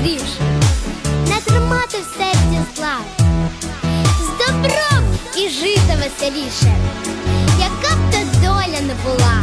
гріш, не тримати в серці зла, з добром і жити веселіше, яка б та доля не була.